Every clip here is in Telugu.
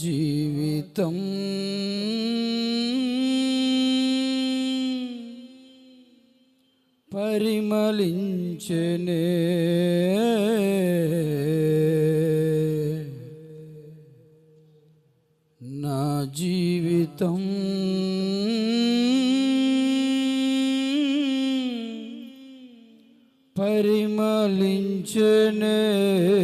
జీవితం. పరిమళించనే. నా జీవితం. పరిమళించనే.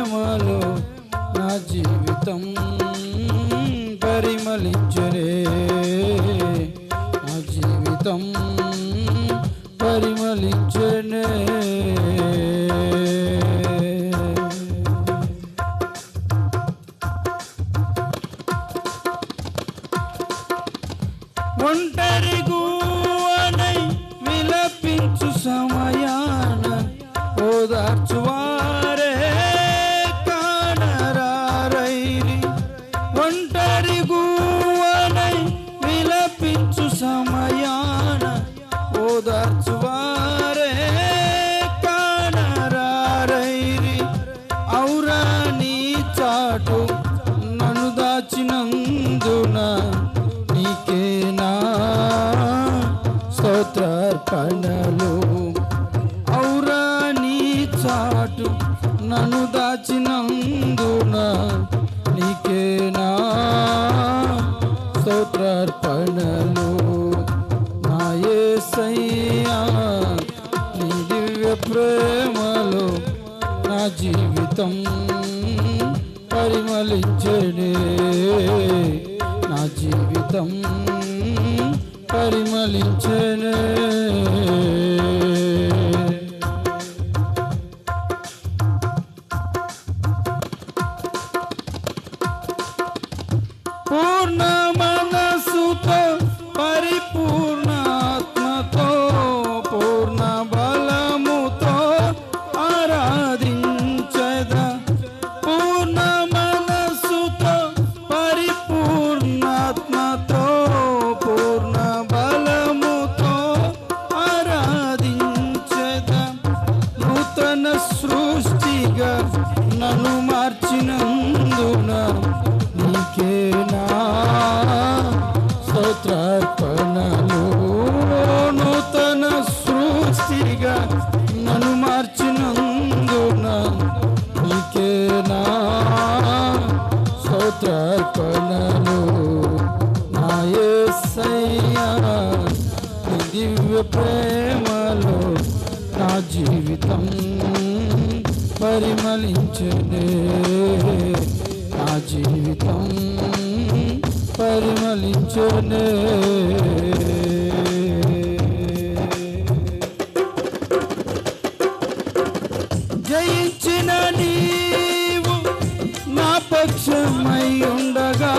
Con Tergo కళలు. ఔరా నీ చాటు నన్ను దాచినందున నీకేనా? స్తోత్రార్పణలు నాయే సయ్యా నీ దివ్య ప్రేమలో నా జీవితం పరిమళించడే నా జీవితం పరిమళించే స్తోత్రార్పణలు నాయసయ్యా నీ దివ్య ప్రేమలో నా జీవితం పరిమళించనే నా జీవితం పరిమళించనే ప్రత్యక్షమై ఉండగా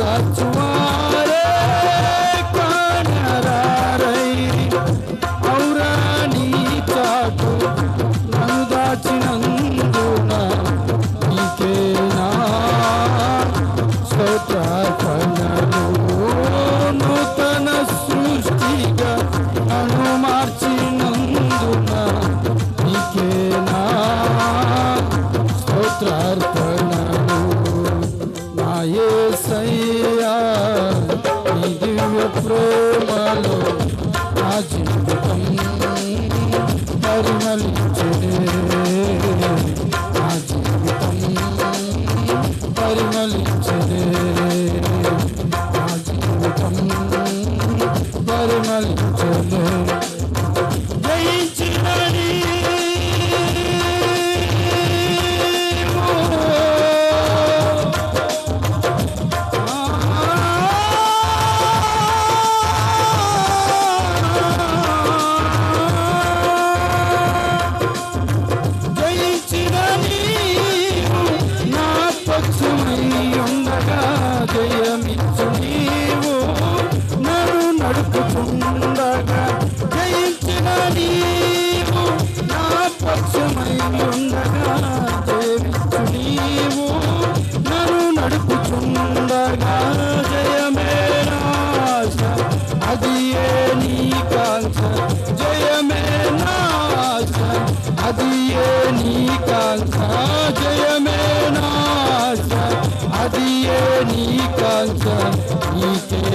that's why. ప్రేమలో నా జీవితం పరిమళించే.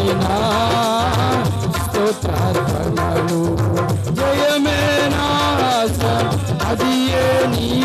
జయమేనా స్తోత్రార్పణలు. జయమేనా అది నీ